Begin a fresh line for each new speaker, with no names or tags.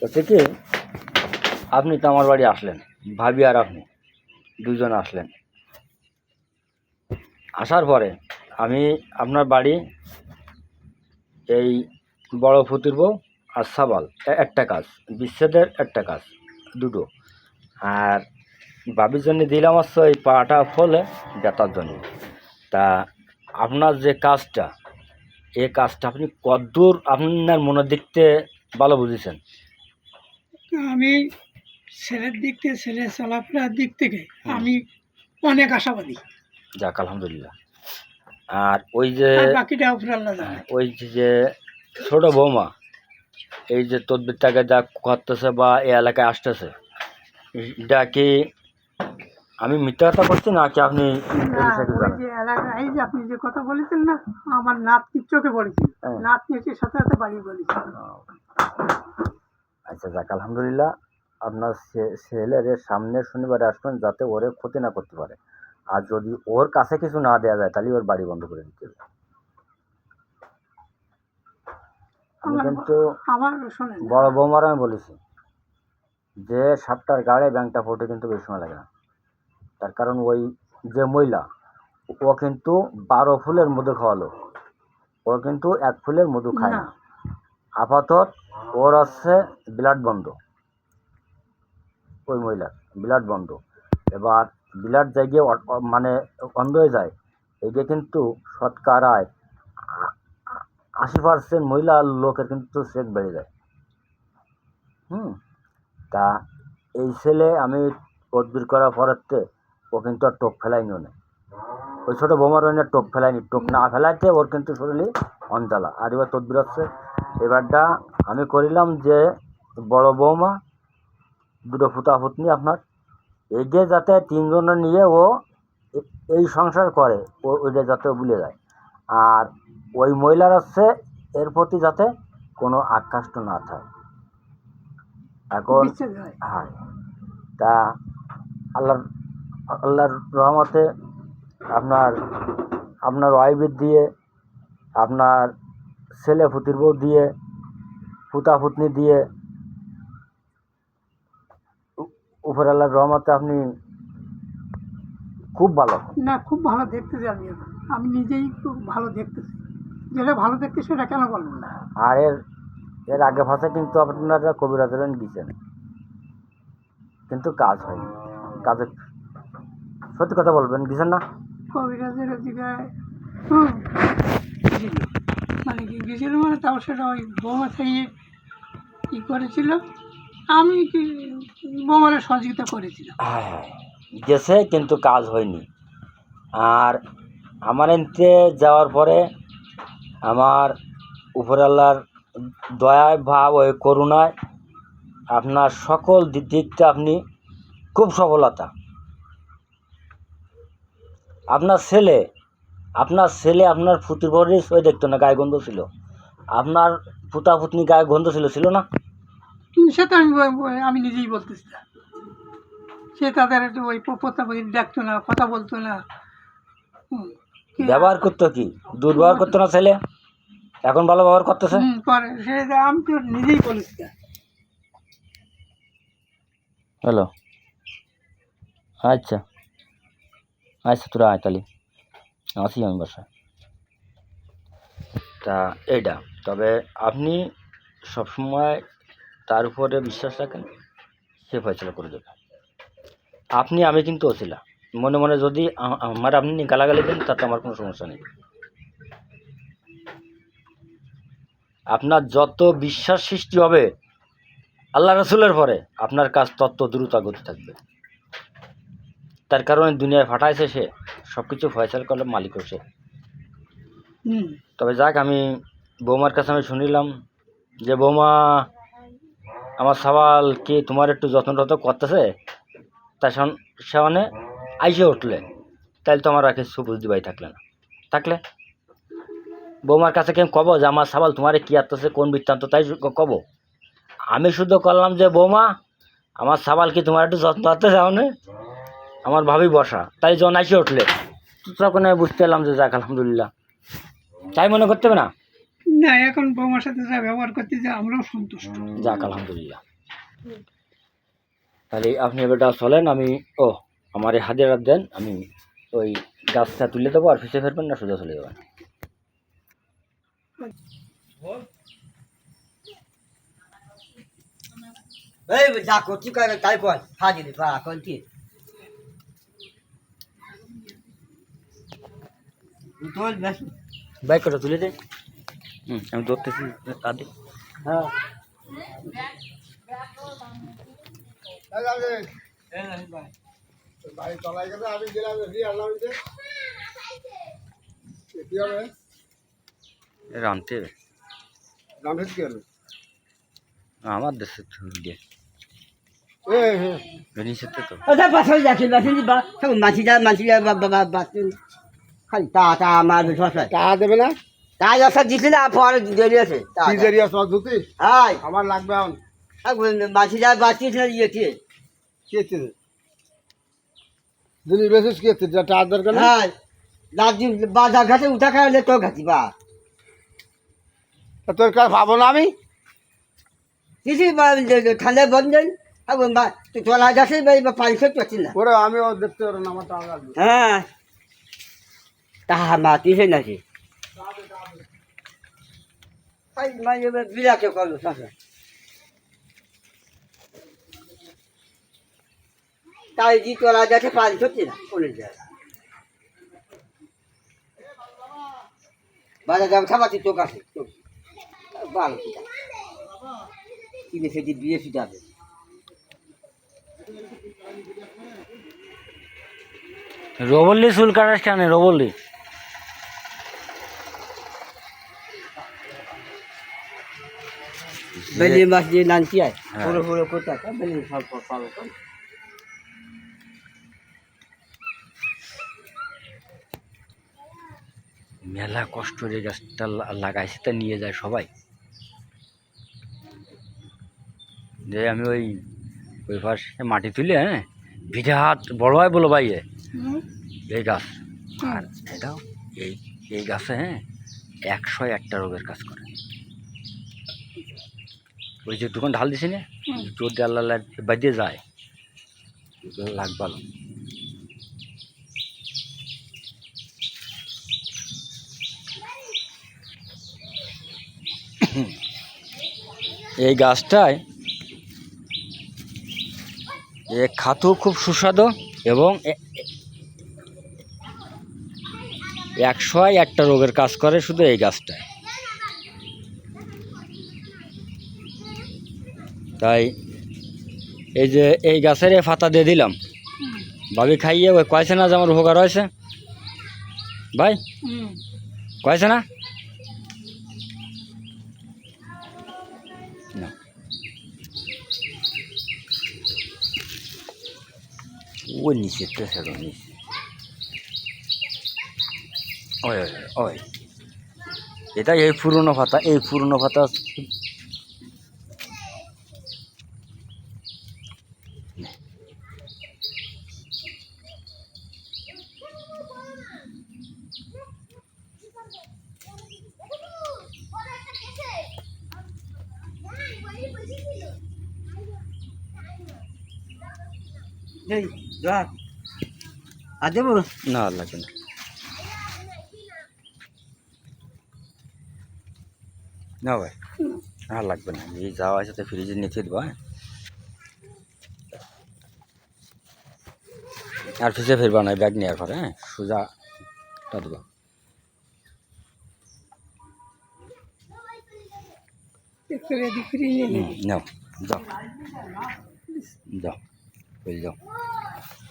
হচ্ছে কি আপনি তো আমার বাড়ি আসলেন, ভাবি আর আপনি দুজন আসলেন। আসার পরে আমি আপনার বাড়ি এই বড় ফুতুর আর সাবাল একটা কাজ, বিচ্ছেদের একটা কাজ, দুটো। আর ভাবির জন্য দিলাম হচ্ছে এই পাটা ফলে ব্যথার জন্য। তা আপনার যে কাজটা এই কাজটা আপনি কদ্দূর আপনার মনের দিকতে ভালো বুঝেছেন।
আমি ছেলের দিক থেকে ছেলের চলাফেরার দিক থেকে আমি অনেক আশাবাদী।
যাক আলহামদুলিল্লাহ। আর ওই যে
বাকিটা উপরে আল্লাহ জানে
ওই যে ছোট বৌমা এই যে তদবিরটাকে যা করতেছে বা এই এলাকায় আসতেছে এটা কি আমি মিথ্যা কথা করছি আপনি
না
বিষয়টা
ওই
জানেন?
যে এলাকা এই যে আপনি যে কথা বলেছেন না আমার নাতনির চোখে পড়েছে।
হ্যাঁ।
নাতনি সাথে সাথে বাড়ি বলেছে।
আচ্ছা যাক আলহামদুলিল্লাহ। আপনার ছেলের সামনের শনিবারে আসবেন যাতে ওরে ক্ষতি না করতে পারে। আর যদি ওর কাছে কিছু না দেওয়া যায় তাহলে ওর বাড়ি বন্ধ করে দিতে হবে। আমি কিন্তু বড় বৌমার আমি বলেছি যে সাপটার গাড়ে ব্যাংকটা ফোটে কিন্তু বেশি সময় লাগে না। তার কারণ ওই যে মহিলা ও কিন্তু বারো ফুলের মধু খাওয়ালো। ও কিন্তু এক ফুলের মধু খায় না। আপাতত ওর হচ্ছে ব্লাড বন্ধ। ওই মহিলার ব্লাড বন্ধ। এবার ব্লাড জায়গায় মানে বন্ধ হয়ে যায়। এইটা কিন্তু শতকরায় আশি পার্সেন্ট মহিলা লোকের কিন্তু সেক বেড়ে যায়। হুম? তা এই ছেলে আমি তদবির করার পরেতে ও কিন্তু আর টোপ ফেলাইনি না ওই ছোটো বোমার টোপ ফেলাইনি। টোপ না ফেলাইতে ওর কিন্তু শরীরে অঞ্জালা। আর এবার তদবির হচ্ছে এবারটা আমি করিলাম যে বড় বৌমা দুটো ফুটা ফুতনি আপনার এই যে যাতে তিনজনে নিয়ে ও এই সংসার করে ও ওইটা যাতে ভুলে যায়। আর ওই মহিলার হচ্ছে এর প্রতি যাতে কোনো আকাষ্ট না থাকে। এখন
হয়
হয়। তা আল্লাহর আল্লাহর রহমতে আপনার আপনার ওয়াইফের দিয়ে আপনার ছেলে ফুতির বউ দিয়ে ফুতা ফুতনি দিয়ে উপর আল্লাহর রহমতে আপনি খুব ভালো।
না খুব ভালো দেখতেছি আমি আমি নিজেই খুব ভালো দেখতেছি। যেটা ভালো দেখতে সেটা কেন বলব না?
আর এর এর আগে ভাষা কিন্তু আপনারা কবিরাজের গিয়েছেন। কিন্তু কাজ হয়নি। কাজে সত্যি কথা বলবেন গিয়েছেন না?
কবিরাজের দিকে মানে কি গেছিল মানে তাও সেটা ওই বৌমা থেকে কী করেছিল। আমি কি বৌমার সহযোগিতা করেছিলাম।
হ্যাঁ, গেছে কিন্তু কাজ হয়নি। আর আমার এনতে যাওয়ার পরে আমার উপরাল্লার দয়ায় ভাব ওই করুণায় আপনার সকল দিক দিকটা আপনি খুব সফলতা। আপনার ছেলে আপনার ছেলে আপনার ফুতির পরে সই দেখতো না গায়ে গন্ধ ছিল। আপনার পুতা পুতনি গায়ে গন্ধ ছিল ছিল না?
সে তো আমি আমি নিজেই বলতেছি না। সে তাদের ওই পোতা ডাকতো না কথা বলতো না।
ব্যবহার করতো কি? দুর্ব্যবহার করতো না ছেলে? এখন ভালো ব্যবহার করতেছে?
সে আমি তো নিজেই বলেছি
হ্যালো। আচ্ছা। আচ্ছা তোরা আয় তাহলে। আসি আমি বাসায়। তা এইটা তবে আপনি সবসময় তার উপরে বিশ্বাস রাখেন? সে ফয়সলা করে দেবে। আপনি, আমি কিন্তু ওছিলা মনে মনে যদি আমার আপনি গালাগালি দেন, তাতে আমার কোনো সমস্যা নেই। আপনার যত বিশ্বাস সৃষ্টি হবে, আল্লাহ রসুলের পরে আপনার কাজ তত দ্রুত গতি থাকবে। তার কারণে দুনিয়ায় ফাটাইছে সে সব কিছু ফয়সাল করলে মালিক সে।
হুম।
তবে যাক আমি বৌমার কাছে আমি শুনিলাম যে বৌমা আমার সওয়াল কি তোমার একটু যত্ন টত্ন করতেছে? তা সেখানে আইসে উঠলে তাহলে তো আমার আর কিছু বুঝতে থাকলে না। থাকলে? বৌমার কাছে কেন কব যে আমার সওয়াল তোমারে কি আসতেছে কোন বৃত্তান্ত তাই কব? আমি শুধু করলাম যে বৌমা আমার সওয়াল কি তোমার একটু যত্ন করতে যাও আমার ভাবি বসা তাই যখন আইসে উঠলে। তখন আমি বুঝতে পারলাম যে যাক আলহামদুলিল্লাহ। তাই মনে করতে হবে না?
না এখন বৌমার সাথে যা ব্যবহার করতে যে আমরাও সন্তুষ্ট।
যাক আলহামদুলিল্লাহ। তাহলে আপনি এবারটা চলেন আমি ও আমার এই হাজার দেন আমি ওই গাছটা তুলে দেবো আর ফিসে ফেরবেন না সোজা চলে যাবেন।
এই যা করছি তাই কর হাজির পা কোনটি তোল
বাইক কটা তুলে দে। হুম আমি ধরতেছি তাদের
হ্যাঁ।
রানতে আমার দেশে দিয়ে। তো।
বা সব মাছিটা মাছিটা বাবা বাচ্চা খালি তা তা আমার বিশ্বাস
টাকা দেবে না?
তাই আসার দিছি না পরে দেরি আছে।
কি দেরি আছে তোমার
হাই।
আমার লাগবে এখন।
মাছিটা বাঁচিয়েছিল ইয়েছে
কি? হচ্ছে দিলি বেশিস কি হচ্ছে যা টাকা দরকার না
হাই। দার্জিলিং বাজার ঘাটে উঠা খাইলে তো ঘাটি বা।
তা তোর কাছে পাবো না আমি?
কিছু ঠান্ডা বন্ধ তোলা যাচ্ছে পাঁচশো চলছি না।
ওরে আমিও দেখতে পারো না আমার
হ্যাঁ। তাহা মাতিছে নাকি? বিরাট করল তাই জি তোলা যাচ্ছে পাঁচ সত্যি না? কোনের বাজার যাবে, থামাচ্ছি চোখ আছে কিনে সেটি বিয়ে ফিটাবে।
রবল্লি চুল কাটাস কেন রবল্লি?
বেলি মাছ দিয়ে নানছি আয়।
হ্যাঁ।
পুরো পুরো করতে আছে বেলি সব পাবো কর
মেলা কষ্ট রে গাছটা লাগাইছে তা নিয়ে যায় সবাই। যে আমি ওই ওই পাশে মাটি তুলে হ্যাঁ বিরাট বড় হয় বলো ভাই এই গাছ। আর এটাও এই এই গাছে হ্যাঁ একশো একটা রোগের কাজ করে। ওই যে দোকান ঢাল দিছি না। জোর দিয়ে আল্লাহ বাজিয়ে যায়। লাগ ভালো। এই গাছটায় এ খাতেও খুব সুস্বাদু এবং একশো একটা রোগের কাজ করে শুধু এই গাছটায়। তাই এই যে এই গাছের এই ফাতা দিয়ে দিলাম ভাবি খাইয়ে ওই কয়েছে না যে আমার উপকার হয়েছে ভাই। কয়েছে না না। ওই ওই এটা এই পুরনো পাতা, এই পুরনো পাতা
এই যা। আর দেবো
না লাগবে না। না ভাই আর লাগবে না। এই যাওয়া আছে তো ফ্রিজে নিচে দেবো হ্যাঁ। আর ফিসে ফিরবা না ব্যাগ নেওয়ার পরে হ্যাঁ। সোজা টা দেবো নাও যাও। যাও। 오 히.